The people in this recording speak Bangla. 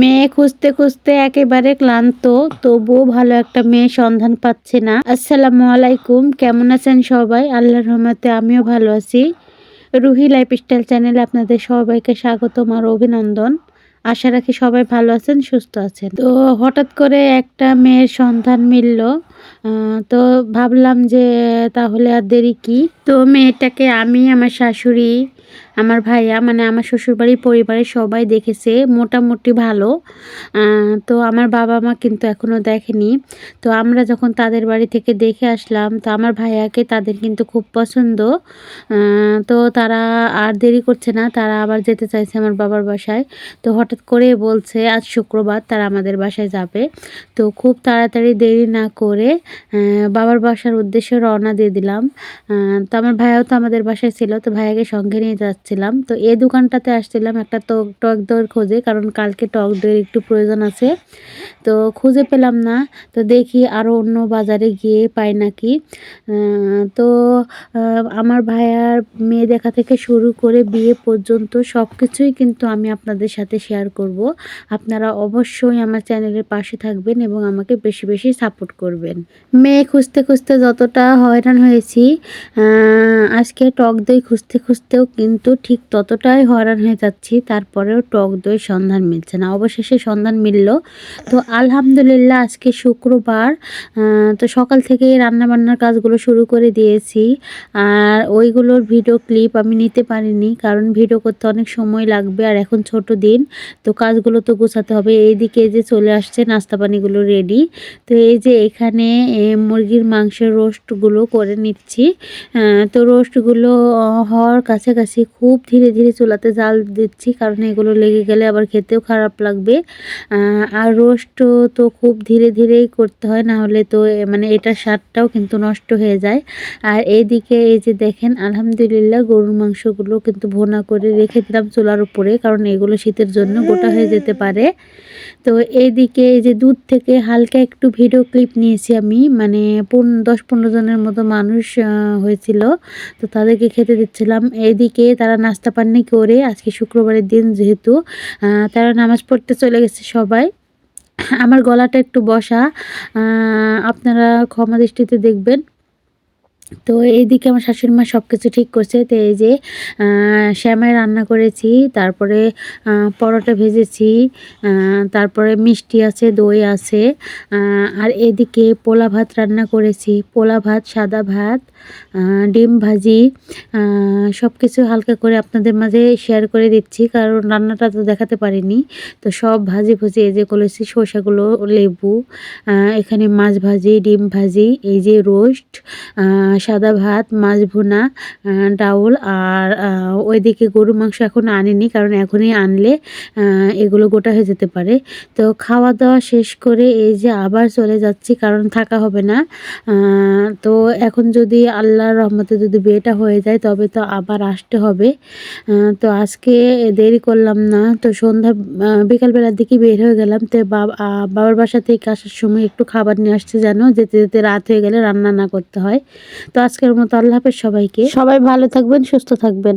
মেয়ে খুঁজতে খুঁজতে একেবারে ক্লান্ত, তবুও ভালো একটা মেয়ে সন্ধান পাচ্ছে না। আসসালামু আলাইকুম, কেমন আছেন সবাই? আল্লাহর রহমতে আমিও ভালো আছি। রুহি লাইফ লাইফস্টাইল চ্যানেলে আপনাদের সবাইকে স্বাগতম আর অভিনন্দন। আশা রাখি সবাই ভালো আছেন, সুস্থ আছেন। তো হঠাৎ করে একটা মেয়ের সন্ধান মিলল। তো ভাবলাম যে তাহলে আর দেরি কি? তো মেয়েটাকে আমি, আমার শাশুড়ি আমার ভাইয়া মানে আমার শ্বশুরবাড়ির পরিবারের সবাই দেখেছে, মোটামুটি ভালো। তো আমার বাবা মা কিন্তু এখনও দেখেনি। তো আমরা যখন তাদের বাড়ি থেকে দেখে আসলাম, তো আমার ভাইয়াকে তাদের কিন্তু খুব পছন্দ। তো তারা আর দেরি করছে না, তারা আবার যেতে চাইছে আমার বাবার বাসায়। তো হঠাৎ করে বলছে, আজ শুক্রবার তারা আমাদের বাসায় যাবে। তো খুব তাড়াতাড়ি দেরি না করে বাবার বাসার উদ্দেশ্যে রওনা দিয়ে দিলাম। তো আমার ভাইয়াও তো আমাদের বাসায় ছিল, তো ভাইয়াকে সঙ্গে নিয়ে যাচ্ছিলাম। তো এই দোকানটাতে আসছিলাম একটা টক টক দইয়ের খোঁজে, কারণ কালকে টক দইয়ের একটু প্রয়োজন আছে। তো খুঁজে পেলাম না। তো দেখি আরও অন্য বাজারে গিয়ে পাই নাকি। তো আমার ভাইয়ার মেয়ে দেখা থেকে শুরু করে বিয়ে পর্যন্ত সব কিছুই কিন্তু আমি আপনাদের সাথে শেয়ার করব। আপনারা অবশ্যই আমার চ্যানেলের পাশে থাকবেন এবং আমাকে বেশি বেশি সাপোর্ট করবেন। মেয়ে খুঁজতে খুঁজতে যতটা হয়রান হয়েছি আজকে টক দই খুঁজতে খুঁজতেও কিন্তু ঠিক ততটাই হয়রান হয়ে যাচ্ছি, তারপরেও টক দই সন্ধান মিলছে না। অবশেষে সন্ধান মিলল। তো আলহামদুলিল্লাহ আজকে শুক্রবার তো সকাল থেকেই রান্নাবান্নার কাজগুলো শুরু করে দিয়েছি। আর ওইগুলোর ভিডিও ক্লিপ আমি নিতে পারিনি, কারণ ভিডিও করতে অনেক সময় লাগবে আর এখন ছোট দিন, তো কাজগুলো তো গোছাতে হবে। এইদিকে যে চলে আসছে নাস্তা পানিগুলো রেডি তো এই যে এখানে মুরগির মাংসের রোস্টগুলো করে নিচ্ছি। তো রোস্টগুলো হওয়ার কাছাকাছি খুব ধীরে ধীরে চুলাতে জাল দিচ্ছি, কারণ এগুলো লেগে গেলে আবার খেতেও খারাপ লাগবে। আর রোস্ট তো খুব ধীরে ধীরেই করতে হয়, না হলে তো মানে এটার স্বাদটাও কিন্তু নষ্ট হয়ে যায়। আর এইদিকে এই যে দেখেন, আলহামদুলিল্লাহ গরুর মাংসগুলো কিন্তু ভোনা করে রেখে দিলাম চুলার উপরে, কারণ এগুলো শীতের জন্য গোটা হয়ে যেতে পারে। তো এইদিকে এই যে দুধ থেকে হালকা একটু ভিডিও ক্লিপ নিয়েছি আমি মানে পন, দশ পনেরো জনের মতো মানুষ হয়েছিল, তো তাদেরকে খেতে দিচ্ছিলাম। এইদিকে তারা নাস্তা পানি করে আজকে শুক্রবারের দিন যেহেতু তারা নামাজ পড়তে চলে গেছে সবাই। আমার গলাটা একটু বসা আপনারা ক্ষমা দৃষ্টিতে দেখবেন। তো এইদিকে আমার শাশুড়ি মা সব কিছু ঠিক করছে। তো এই যে আহ, শ্যামাই রান্না করেছি তারপরে পরোটা ভেজেছি তারপরে মিষ্টি আছে দই আছে আর এদিকে পোলা ভাত রান্না করেছি। পোলা ভাত সাদা ভাত ডিম ভাজি সব কিছু হালকা করে আপনাদের মাঝে শেয়ার করে দিচ্ছি কারণ রান্নাটা তো দেখাতে পারিনি। তো সব ভাজি ভুজি এই যে করেছি শসাগুলো লেবু এখানে মাছ ভাজি ডিম ভাজি এই যে রোস্ট সাদা ভাত, মাছ ভুনা ডাউল আর ওইদিকে গরু মাংস এখনও আনিনি কারণ এখনই আনলে এগুলো গোটা হয়ে যেতে পারে। তো খাওয়া দাওয়া শেষ করে এই যে আবার চলে যাচ্ছি কারণ থাকা হবে না। তো এখন যদি আল্লাহর রহমতে যদি বিয়েটা হয়ে যায় তবে তো আবার আসতে হবে। তো আজকে দেরি করলাম না। তো সন্ধ্যা বিকালবেলার দিকে বের হয়ে গেলাম। তো বাবা বাবার বাসা থেকে আসার সময় একটু খাবার নিয়ে আসছে যেন যেতে যেতে রাত হয়ে গেলে রান্না না করতে হয়। তো আজকের মতো আল্লাহ হাফেজ সবাইকে। সবাই ভালো থাকবেন সুস্থ থাকবেন।